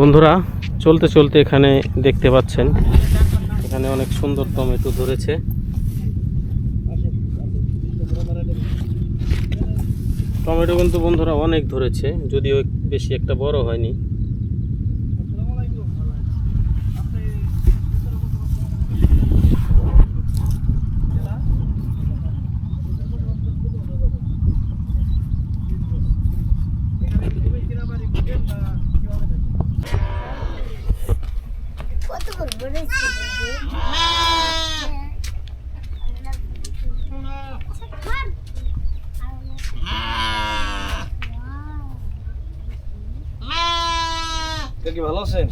বন্ধুরা, চলতে চলতে এখানে দেখতে পাচ্ছেন, এখানে অনেক সুন্দর টমেটো ধরেছে। টমেটো কিন্তু বন্ধুরা অনেক ধরেছে, যদিও বেশি একটা বড় হয়নি। কি ভালো আছেন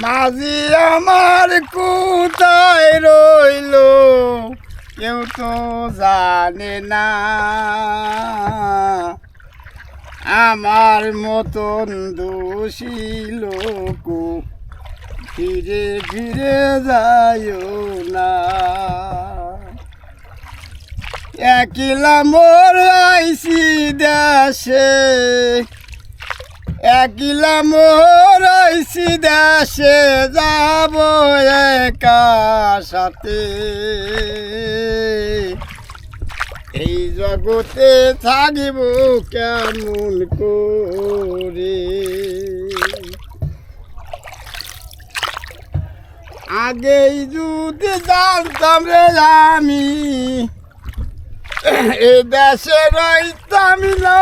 মাঝি আমার কোথায় রইল? কেউ তো জানে না। আমার মতন দোষী লোক ফিরে ফিরে যায় না। একলা মোর আইসি দেশে। একলা মোর আইসি দেশে যাব একা সাথে। এই জগতে থাকিব কেমন করে? আগেই যদি জানতাম রে আমি, এ দেশে রইতাম না।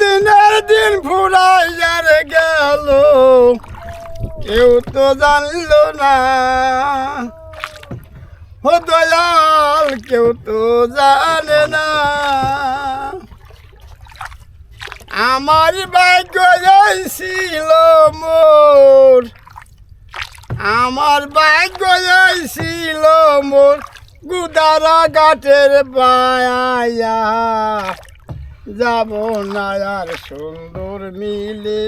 দিনের দিন ফুরাইয়ার গেল। কেউ তো জানলো না। ও দয়াল, কেউ তো জানে না। আমার এই ছিল মোর। আমার এই ছিল মোর। গুদারা ঘাটের বায়া যাব না আর সুন্দর মিলে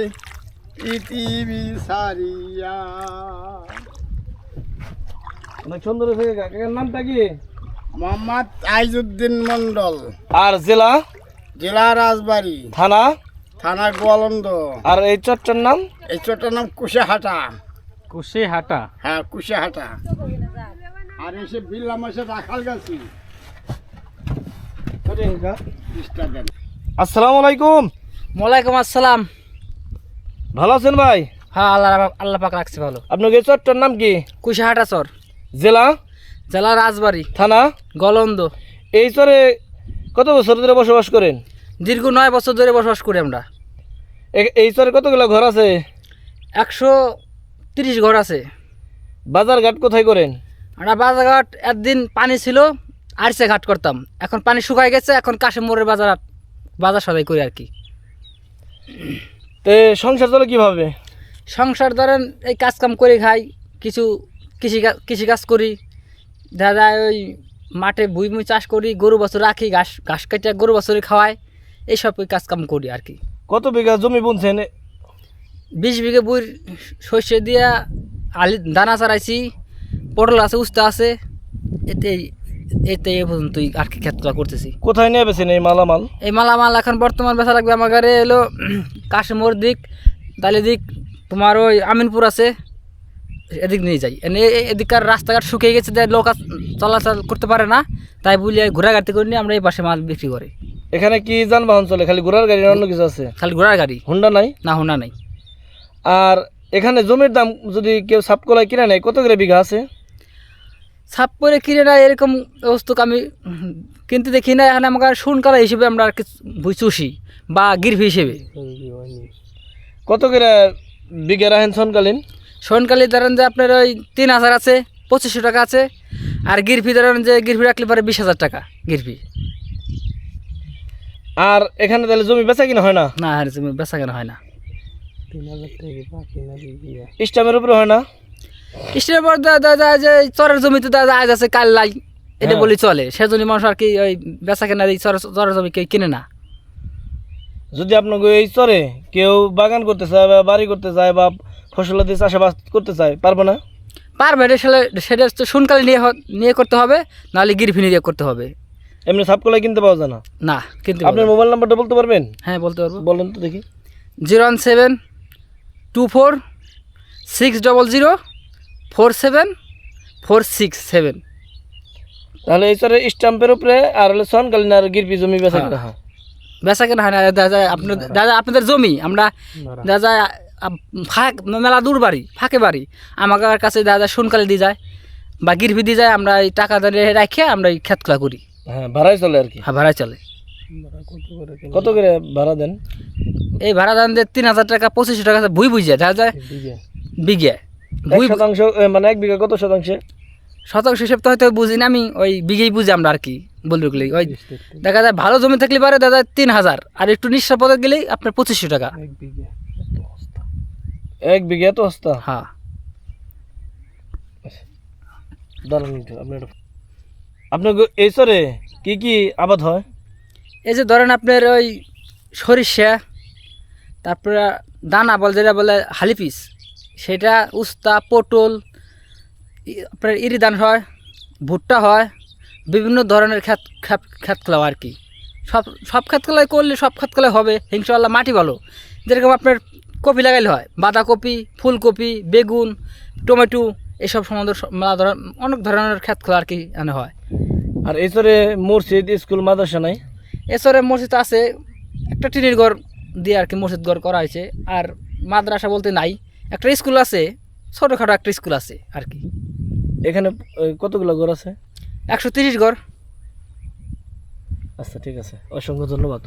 পৃথিবী সারিয়া। অনেক সুন্দর হয়েছে কাকার নামটা কি? মোহাম্মদ আইজুদ্দিন মন্ডল আর জেলা? জেলা রাজবাড়ি। থানা? থানা গোয়ালন্দ। আর এই চট্টর নাম? এই চোটার নাম কুশাহাটা। কুশিহাটা। হ্যাঁ কুশাহাটা। আর এসে বিল্লাম এসে রাখাল গেছি। দেন আসসালামু আলাইকুম। ওয়ালাইকুম আসসালাম। ভালো আছেন ভাই? হ্যাঁ আল্লাহ আল্লাহ পাক রাখছে ভালো। আপনার এই চট্টর নাম কি? কুশাহাটা চর। জেলা? জেলা রাজবাড়ি। থানা? গলন্দ। এই চরে কত বছর ধরে বসবাস করেন? দীর্ঘ নয় বছর ধরে বসবাস করি আমরা। এই চরে কতগুলো ঘর আছে? একশো তিরিশ ঘর আছে। বাজার ঘাট কোথায় করেন? আমরা বাজারঘাট একদিন পানি ছিল আরসে ঘাট করতাম। এখন পানি শুকায় গেছে এখন কাশে মোড়ের বাজার সদাই করি আর কি। তো সংসার চলে কীভাবে? সংসার ধরেন এই কাজ কাম করে খাই কিছু কৃষি কৃষি কাজ করি। দেখা যায় ওই মাঠে ভুই মুই চাষ করি গরু বছর রাখি ঘাস ঘাস কাটিয়া গরু বছরে খাওয়াই এইসব কাজ কাম করি আর কি। কত বিঘা জমি বুনছেন? বিশ বিঘে বই শস্য দিয়া আলি দানা চারাইছি পটল আছে উস্তা আছে এতে এতে এ পর্যন্তই আর কি ক্ষেত্রটা করতেছি। কোথায় নিয়ে বেছেন এই মালামাল? এই মালামাল এখন বর্তমান বেচা লাগবে আমার ঘরে এলো কাশিমোর দিক তালে দিক তোমার ওই আমিনপুর আছে এদিক নিয়ে যাই। এনে এদিককার রাস্তাঘাট শুকিয়ে গেছে তাই লোক চলাচল করতে পারে না তাই বলি গাড়িতে করে নিয়ে আমরা এই পাশে মাল বিক্রি করি। এখানে কি যানবাহন চলে? খালি ঘোড়ার গাড়ি অন্য কিছু আছে? খালি ঘোড়ার গাড়ি। হুন্ডা নাই? না হোনা নাই। আর এখানে জমির দাম যদি কেউ সাপ কলায় কিনে নেয় কত করে বিঘা আছে? ছাপ করে কিনে না এরকম বস্তু আমি কিনতে দেখি না এখানে আমাকে শুনকালা হিসেবে আমরা আর কি চুষি বা গিরভি হিসেবে। কত করে বিঘা রাখেন সনকালীন? সোনকালি ধরেন যে আপনার ওই তিন হাজার আছে পঁচিশশো টাকা আছে আর গিরফি ধরেন যে গিরফি রাখলে পারে বিশ হাজার টাকা গিরফি। আর এখানে তাহলে জমি বেচা কিনা হয় না? না আর বেচা কেনা হয় না। স্টামের উপরে হয় না? স্টেটের পর দেখা যে চরের জমিতে যায় আজ আছে কাল লাই। এটা হ্যাঁ। বলি চলে। সেজন্য মানুষ আর কি ওই বেচা কেনার এই চরের চরের জমি কেউ কিনে না। যদি আপনাকে এই চরে কেউ বাগান করতে চায় বা বাড়ি করতে চায় বা ফসলাদি চাষাবাদ করতে চায় পারবে না? পারবে এটা সেটা সেটা তো শুনকালে নিয়ে নিয়ে করতে হবে নাহলে গিরফিনি দিয়ে করতে হবে। এমনি সাপকলাই কিনতে পাওয়া যায় না? না কিন্তু আপনার মোবাইল নাম্বারটা বলতে পারবেন? হ্যাঁ বলতে পারব। বলেন তো দেখি। Zero one seven two four six double zero four seven four six seven. তাহলে এই চরে স্টাম্পের উপরে আর হলে সনকালীন আর গিরপি জমি বেচা হ্যাঁ। কিনা হয় বেচা কেনা হয় না যায় আপনার দাদা। আপনাদের জমি আমরা যায় ফাঁক মেলা দূর বাড়ি ফাঁকে বাড়ি। আমার কাছে দেখা যায় শুনকালে দিয়ে যায় বা গিরভি দিয়ে যায় আমরা এই টাকা দিয়ে রাখে আমরা এই খেতখোলা করি। হ্যাঁ ভাড়াই চলে আর কি। হ্যাঁ ভাড়ায় চলে। কত করে ভাড়া দেন? এই ভাড়া দান দিয়ে তিন হাজার টাকা পঁচিশশো টাকা ভুই বুঝ দেখা যায় বিঘে। ভুই শতাংশ মানে এক বিঘা কত শতাংশে? শতক হিসেব তো হয়তো বুঝি না আমি ওই বিঘেই বুঝি আমরা আর কি বলি ওই দেখা যায় ভালো জমি থাকলে পারে দাদা তিন হাজার আর একটু নিঃস্ব পদে গেলেই আপনার পঁচিশশো টাকা। এক বিঘা এত হস্তা হ্যাঁ। দাঁড়ান আপনার এই চরে কি কি আবাদ হয়? এই যে ধরেন আপনার ওই সরিষা তারপরে দানা বল যেটা বলে হালিপিস সেটা উস্তা পটল আপনার ইরি ধান হয় ভুট্টা হয় বিভিন্ন ধরনের ক্ষেত খ্যাত ক্ষেতখোলা আর কি। সব সব ক্ষেতখোলাই করলে সব ক্ষেতখোলাই হবে ইনশাল্লাহ মাটি ভালো। যেরকম আপনার কপি লাগাইলে হয় বাঁধাকপি ফুলকপি বেগুন টমেটো এসব সম্বন্ধে অনেক ধরনের ক্ষেতখোলা আর কি এনে হয়। আর এই চরে মসজিদ স্কুল মাদ্রাসা নাই? এছাড়া মসজিদ আছে একটা টিনের ঘর দিয়ে আর কি মসজিদ ঘর করা হয়েছে আর মাদ্রাসা বলতে নাই। একটা স্কুল আছে ছোটোখাটো একটা স্কুল আছে আর কি। এখানে কতগুলো ঘর আছে? একশো তিরিশ ঘর। আচ্ছা ঠিক আছে। অসংখ্য ধন্যবাদ।